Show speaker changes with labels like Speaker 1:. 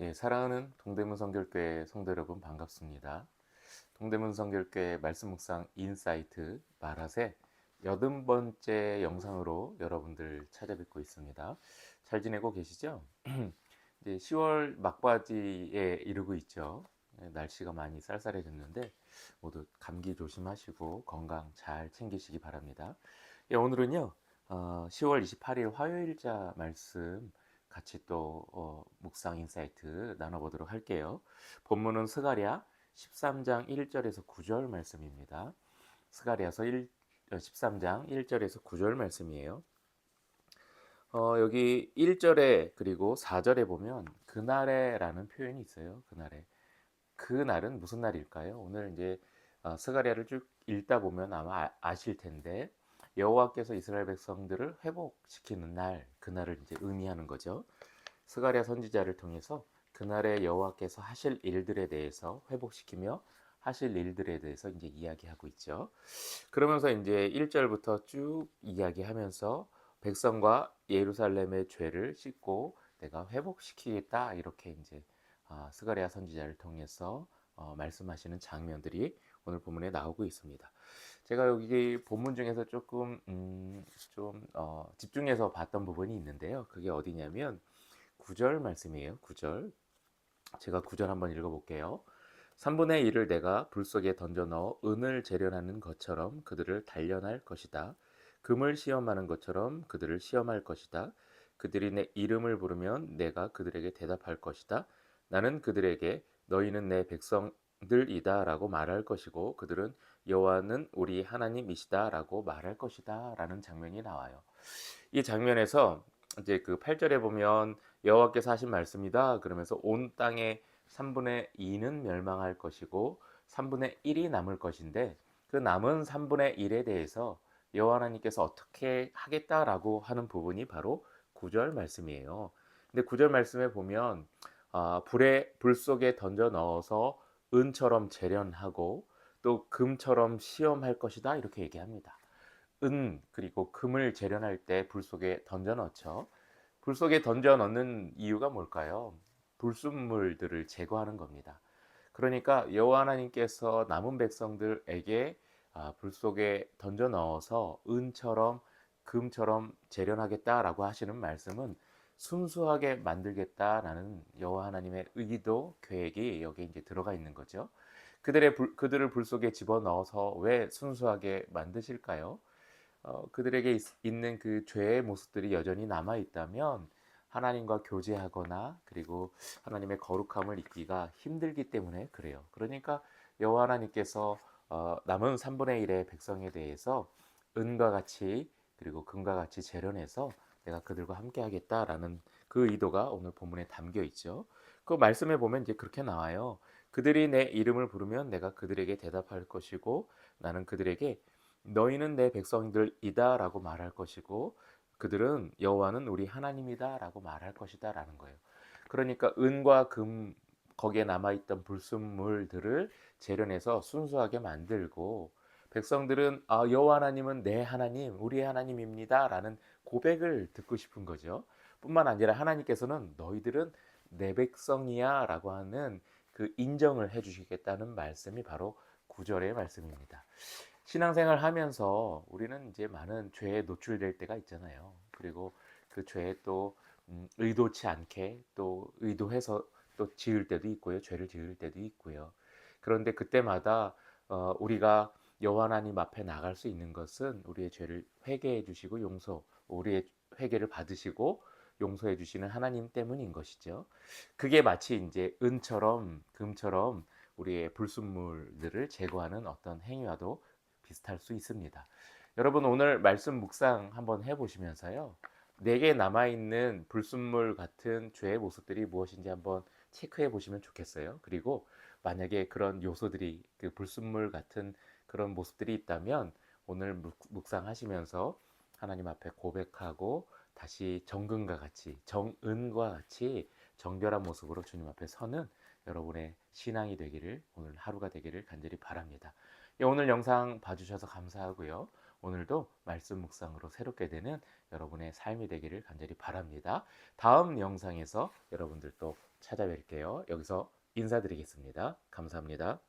Speaker 1: 예, 사랑하는 동대문 성결교회 성도 여러분 반갑습니다. 동대문 성결교회 말씀 묵상 인사이트 말하세 여든 번째 영상으로 여러분들 찾아뵙고 있습니다. 잘 지내고 계시죠? 이제 10월 막바지에 이르고 있죠. 예, 날씨가 많이 쌀쌀해졌는데 모두 감기 조심하시고 건강 잘 챙기시기 바랍니다. 예, 오늘은요 어, 10월 28일 화요일자 말씀 같이 또 어, 묵상 인사이트 나눠보도록 할게요. 본문은 스가랴 13장 1절에서 9절 말씀입니다. 스가랴서 1, 13장 1절에서 9절 말씀이에요. 어, 여기 1절에 그리고 4절에 보면 그날에라는 표현이 있어요. 그날에. 그날은 무슨 날일까요? 오늘 이제 어, 스가랴를 쭉 읽다 보면 아마 아, 아실 텐데 여호와께서 이스라엘 백성들을 회복시키는 날, 그날을 이제 의미하는 거죠. 스가랴 선지자를 통해서 그날에 여호와께서 하실 일들에 대해서 회복시키며 하실 일들에 대해서 이제 이야기하고 있죠. 그러면서 이제 1절부터 쭉 이야기하면서 백성과 예루살렘의 죄를 씻고 내가 회복시키겠다 이렇게 이제 아, 스가랴 선지자를 통해서 어, 말씀하시는 장면들이 오늘 본문에 나오고 있습니다. 제가 여기 본문 중에서 조금 음, 좀 어, 집중해서 봤던 부분이 있는데요. 그게 어디냐면 9절 말씀이에요. 9절. 제가 9절 한번 읽어 볼게요. 3분의 1을 내가 불 속에 던져 넣어 은을 재련하는 것처럼 그들을 단련할 것이다. 금을 시험하는 것처럼 그들을 시험할 것이다. 그들이 내 이름을 부르면 내가 그들에게 대답할 것이다. 나는 그들에게 너희는 내 백성들이다라고 말할 것이고 그들은 여호와는 우리 하나님이시다라고 말할 것이다라는 장면이 나와요. 이 장면에서 이제 그 8절에 보면 여호와께서 하신 말씀이다 그러면서 온 땅의 3분의 2는 멸망할 것이고 3분의 1이 남을 것인데 그 남은 3분의 1에 대해서 여호와 하나님께서 어떻게 하겠다라고 하는 부분이 바로 9절 말씀이에요. 근데 9절 말씀에 보면 아, 불에 불 속에 던져 넣어서 은처럼 재련하고 또 금처럼 시험할 것이다 이렇게 얘기합니다. 은 그리고 금을 재련할 때 불 속에 던져 넣죠. 불 속에 던져 넣는 이유가 뭘까요? 불순물들을 제거하는 겁니다. 그러니까 여호와 하나님께서 남은 백성들에게 아, 불 속에 던져 넣어서 은처럼 금처럼 재련하겠다라고 하시는 말씀은 순수하게 만들겠다라는 여호와 하나님의 의도 계획이 여기 이제 들어가 있는 거죠. 그들의 불, 그들을 불 속에 집어 넣어서 왜 순수하게 만드실까요? 어, 그들에게 있, 있는 그 죄의 모습들이 여전히 남아 있다면 하나님과 교제하거나 그리고 하나님의 거룩함을 잊기가 힘들기 때문에 그래요. 그러니까 여호와 하나님께서 어, 남은 3분의 1의 백성에 대해서 은과 같이 그리고 금과 같이 재련해서 내가 그들과 함께 하겠다라는 그 의도가 오늘 본문에 담겨 있죠. 그 말씀에 보면 이제 그렇게 나와요. 그들이 내 이름을 부르면 내가 그들에게 대답할 것이고 나는 그들에게 너희는 내 백성들이다라고 말할 것이고 그들은 여호와는 우리 하나님이다라고 말할 것이다라는 거예요. 그러니까 은과 금 거기에 남아 있던 불순물들을 재련해서 순수하게 만들고 백성들은 아, 여호와 하나님은 내 하나님, 우리의 하나님입니다라는 고백을 듣고 싶은 거죠. 뿐만 아니라 하나님께서는 너희들은 내 백성이야라고 하는 그 인정을 해 주시겠다는 말씀이 바로 구절의 말씀입니다. 신앙생활 하면서 우리는 이제 많은 죄에 노출될 때가 있잖아요. 그리고 그 죄에 또 음, 의도치 않게 또 의도해서 또 지을 때도 있고요. 죄를 지을 때도 있고요. 그런데 그때마다 어, 우리가 여호와 하나님 앞에 나갈 수 있는 것은 우리의 죄를 회개해 주시고 용서, 우리의 회개를 받으시고 용서해 주시는 하나님 때문인 것이죠. 그게 마치 이제 은처럼 금처럼 우리의 불순물들을 제거하는 어떤 행위와도 비슷할 수 있습니다. 여러분 오늘 말씀 묵상 한번 해 보시면서요. 내게 남아 있는 불순물 같은 죄의 모습들이 무엇인지 한번 체크해 보시면 좋겠어요. 그리고 만약에 그런 요소들이 그 불순물 같은 그런 모습들이 있다면 오늘 묵상하시면서 하나님 앞에 고백하고 다시 정금과 같이 정은과 같이 정결한 모습으로 주님 앞에 서는 여러분의 신앙이 되기를 오늘 하루가 되기를 간절히 바랍니다. 예, 오늘 영상 봐주셔서 감사하고요. 오늘도 말씀 묵상으로 새롭게 되는 여러분의 삶이 되기를 간절히 바랍니다. 다음 영상에서 여러분들 또 찾아뵐게요. 여기서 인사드리겠습니다. 감사합니다.